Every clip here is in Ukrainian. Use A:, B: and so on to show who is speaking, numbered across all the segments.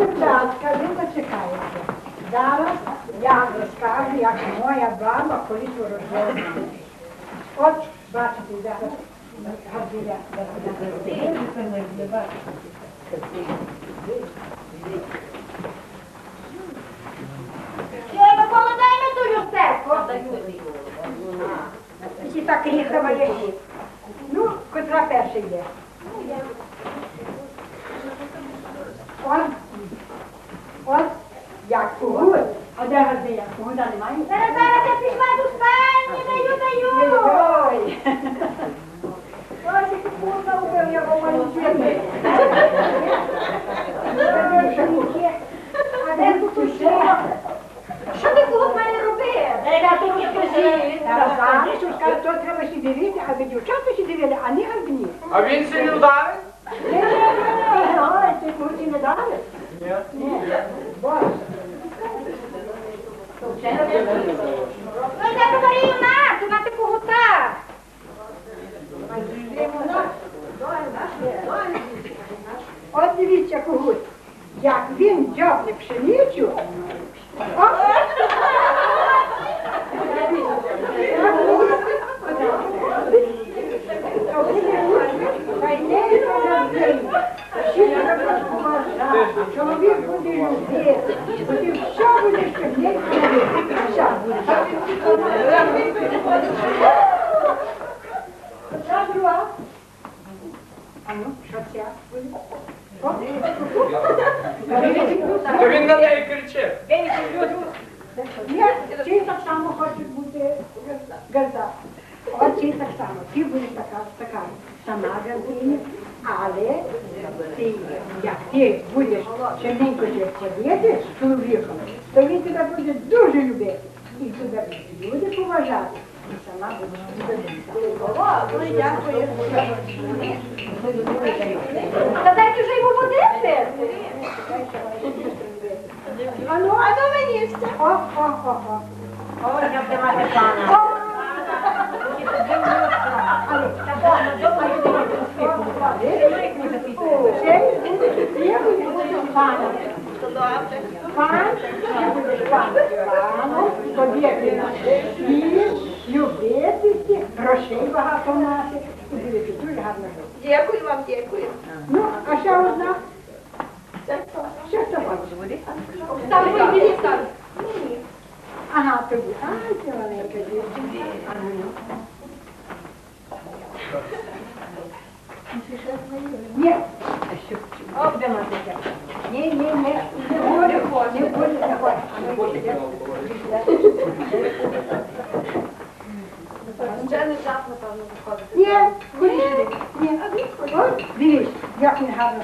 A: будь ласка, ви зачекаєте. Зараз я розкажу, як моя баба колись ворожила. От, бачите, зараз.
B: Треба було дай на ту люстерку.
A: І так їхала є. Ну, котра перша? Он, он, як кугут. А де газуля? Кугута немає?
B: Зараз, зараз я до спальні, даю, даю.
A: Ой! Ось як кугута убив, я говорю, чити. А де тут ще?
B: Що ти в мене робив?
A: Я Назар, що скаже, то треба ще дивитися, аби дівчата ще дивили, а не гарбні.
C: А він ще не вдарив?
A: Ой, ти куди не дали? Ні. Боже. От дивіться когось, як він дзьобне пшеницю. О! Чоловік буде любити, буде все буде щодня робити. Все. Оця друга. А ну, що ця буде? О,
C: То він на неї кричив.
A: Ні, ці так само ти, будеш чоловіком, то він тебе буде дуже любити. І тебе буде поважати. І сама.
B: Ну, дякую. Та дайте вже йому води пити.
A: А ну,
B: А ну мені все.
A: о, о, о, о.
B: О, я б мати пана.
A: Пан, паном, багато мати, і буде дуже гарно.
B: Дякую вам, дякую.
A: Ну, а ще одна. Ще хто хоче?
B: Там мені там.
A: Ага, тобі. Ай, це маленька дівчинка. Ага. Ні. О, де матися? Ні, ні, ні. Не буде, не буде, не буде.
B: Вже не час, напевно, виходить.
A: Ні, куди? Ні, От, дивись, як він гарно.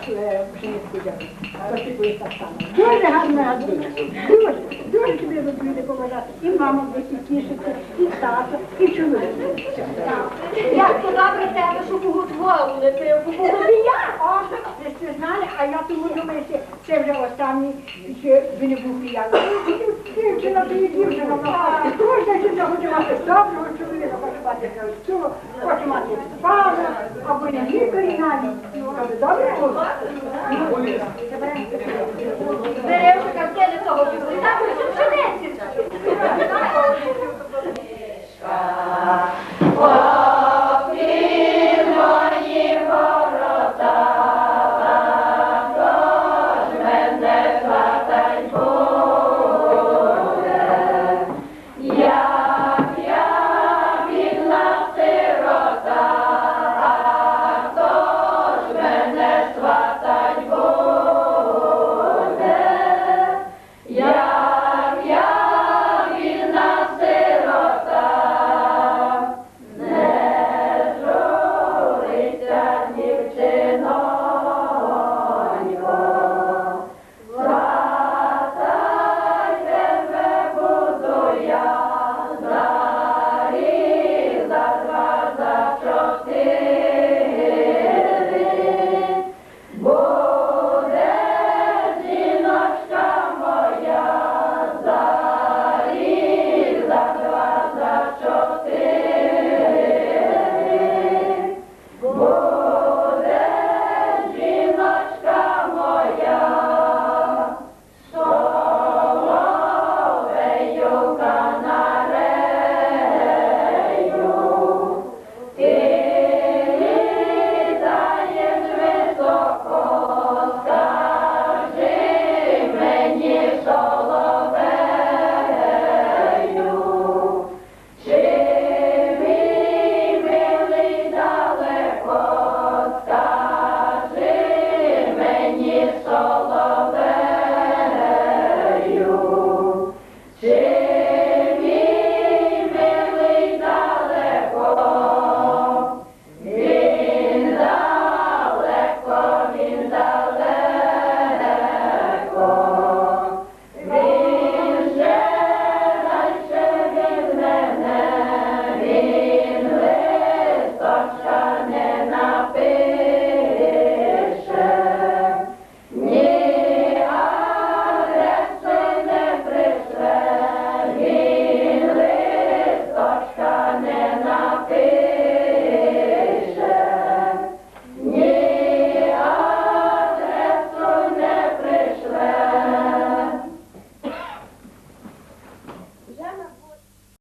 A: То ти будеш так само. Дуже гарно гадує. Дуже, дуже тобі будуть люди поважати. І мама буде тішиться, і тато, і чоловік.
B: Як то добре тебе, що кого твого летив, кого я.
A: О, ви ж знали, а я тому думаю, що це вже останній, що він не був п'яний. Дівчина, то є дівчина, кожна жінка хоче мати доброго боятися всього, хочу мати пана, або лікарі навіть. Добре?